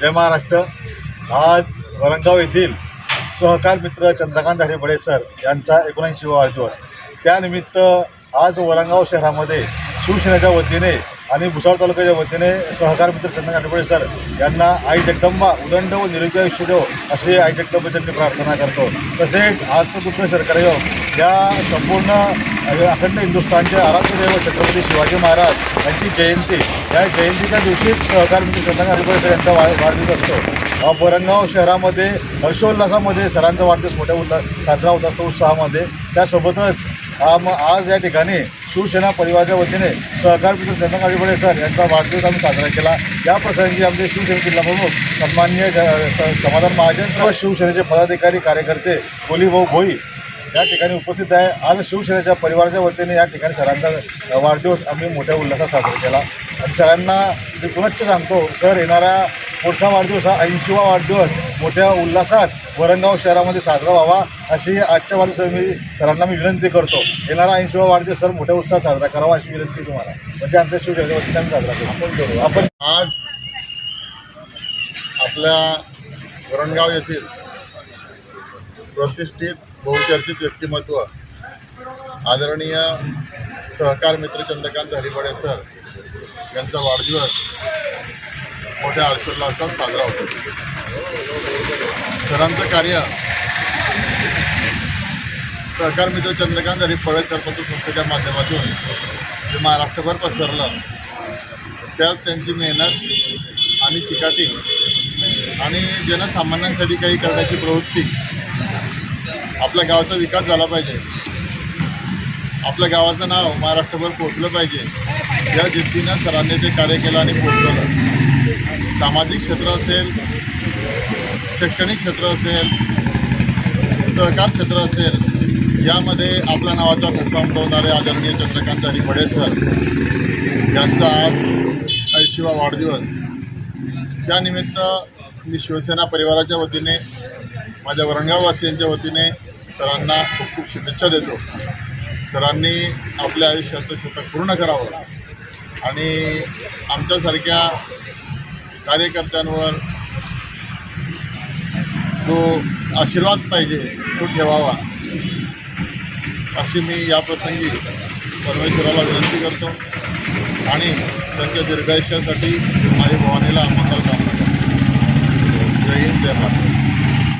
जय महाराष्ट्र. आज वरंगाव येथील सहकार मित्र चंद्रकांत हरिबडे सर यांचा एकोणऐंशी वाढदिवस. त्यानिमित्त आज वरंगाव शहरामध्ये शिवसेनेच्या वतीने आणि भुसावळ तालुक्याच्या वतीने सहकार मित्र चंद्रकांत हरिबडे सर यांना आई जगदंबा उदंड व निरोगी आयुष्य देव असे आई जगदंबेसाठी प्रार्थना करतो. तसेच आजचं दुःख सरकार या संपूर्ण अखंड हिंदुस्थानचे आराध्यदेव छत्रपती शिवाजी महाराज यांची जयंती. या जयंतीच्या दिवशीच सहकार मित्र चंद्रकांत हरिबडे यांचा वा वाढदिवस असतो. अ, शहरामध्ये हर्षोल्लासामध्ये सरांचा वाढदिवस मोठ्या उल्लास साजरा होत असतो उत्साहामध्ये. त्यासोबतच आम आज या ठिकाणी शिवसेना परिवाराच्या वतीने सहकार मित्र चंद्रकांत सर यांचा वाढदिवस आम्ही साजरा केला. या प्रसंगी आमचे शिवसेना जिल्हा प्रमुख सन्माननीय स- समाधान महाजन व शिवसेनेचे पदाधिकारी कार्यकर्ते कोलीभाऊ भोई या ठिकाणी उपस्थित आहे आज शिवसेनेच्या परिवाराच्या वतीने या ठिकाणी सरांचा वाढदिवस आम्ही मोठ्या उल्हासात साजरा केला. आणि सरांना मी पुनश्च सांगतो सर येणारा पुढचा वाढदिवस हा ऐंशीवा वाढदिवस मोठ्या उल्हासात वरणगाव शहरामध्ये साजरा व्हावा अशी आजच्या वाढदिवस मी सरांना मी विनंती करतो. येणारा ऐंशीवा वाढदिवस सर मोठ्या उत्साहात साजरा करावा अशी विनंती तुम्हाला. म्हणजे आमच्या शिवसेनेच्या वतीने आम्ही साजरा करू आपण करू. आपण आज आपल्या वरणगाव येथील प्रतिष्ठित बहुचर्चित व्यक्तिमत्व. आदरणीय सहकार मित्र चंद्रकांत हरिबडे सर यांचा वाढदिवस मोठ्या हर्षोल्लासात साजरा होतो. सरांचं कार्य सहकार मित्र चंद्रकांत हरिपळे सरपंच संस्थेच्या माध्यमातून जे महाराष्ट्रभर पसरलं त्यात त्यांची मेहनत आणि चिकाटी आणि जनसामान्यांसाठी काही करण्याची प्रवृत्ती आपल्या गावाचा विकास झाला पाहिजे. आपल्या गावाचं नाव महाराष्ट्रभर पोचलं पाहिजे. या जिद्दीनं सरांनी ते कार्य केलं आणि पोचवलं सामाजिक क्षेत्र असेल शैक्षणिक क्षेत्र असेल सहकार क्षेत्र असेल यामध्ये आपल्या नावाचा ठसा उमटवणारे आदरणीय चंद्रकांत हरिबडे सर यांचा आज ऐंशीवा वाढदिवस. त्यानिमित्त मी शिवसेना परिवाराच्या वतीने माझ्या वरणगाववासियांच्या वतीने सरांना खूप खूप शुभेच्छा देतो. सरांनी आपल्या आयुष्याचं शतक पूर्ण करावं. आणि आमच्यासारख्या कार्यकर्त्यांवर जो आशीर्वाद पाहिजे तो ठेवावा. अशी मी याप्रसंगी परमेश्वराला विनंती करतो आणि त्यांच्या दीर्घायुष्यासाठी माझ्या भवानीला आमंत्रण करतो. जय हिंद जय महाराष्ट्र.